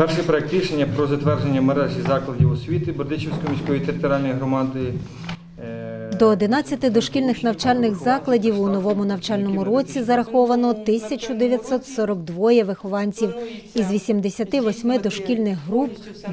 Перший проект рішення про затвердження мережі закладів освіти Бердичівської міської територіальної громади. е, До 11 дошкільних навчальних закладів у новому навчальному році зараховано 1942 вихованців. Із 88 дошкільних груп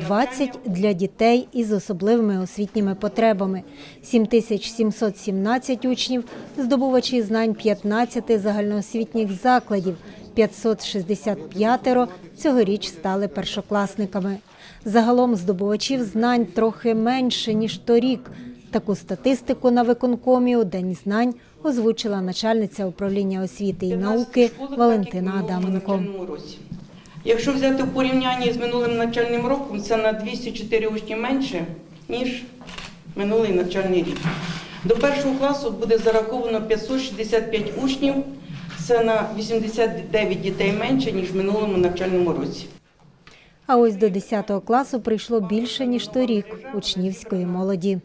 20 для дітей із особливими освітніми потребами. 7717 учнів – здобувачі знань 15 загальноосвітніх закладів. 565 цьогоріч стали першокласниками. Загалом здобувачів знань трохи менше, ніж торік. Таку статистику на виконкомі у День знань озвучила начальниця управління освіти і науки Валентина Адаменко. Якщо взяти в порівнянні з минулим навчальним роком, це на 204 учні менше, ніж минулий навчальний рік. До першого класу буде зараховано 565 учнів, це на 89 дітей менше, ніж в минулому навчальному році. А ось до 10 класу прийшло більше, ніж торік учнівської молоді.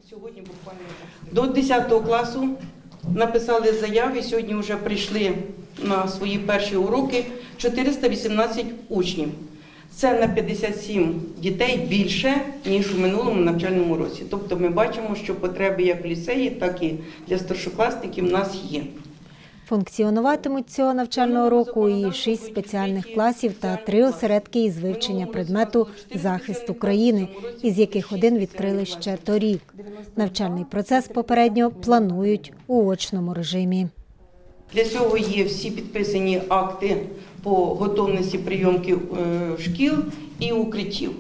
До 10 класу написали заяви. Сьогодні вже прийшли на свої перші уроки 418 учнів. Це на 57 дітей більше, ніж у минулому навчальному році. Тобто ми бачимо, що потреби як в ліцеї, так і для старшокласників в нас є. Функціонуватимуть цього навчального року і шість спеціальних класів та три осередки із вивчення предмету захист України, із яких один відкрили ще торік. Навчальний процес попередньо планують у очному режимі. Для цього є всі підписані акти по готовності прийомки е, шкіл і укриттів.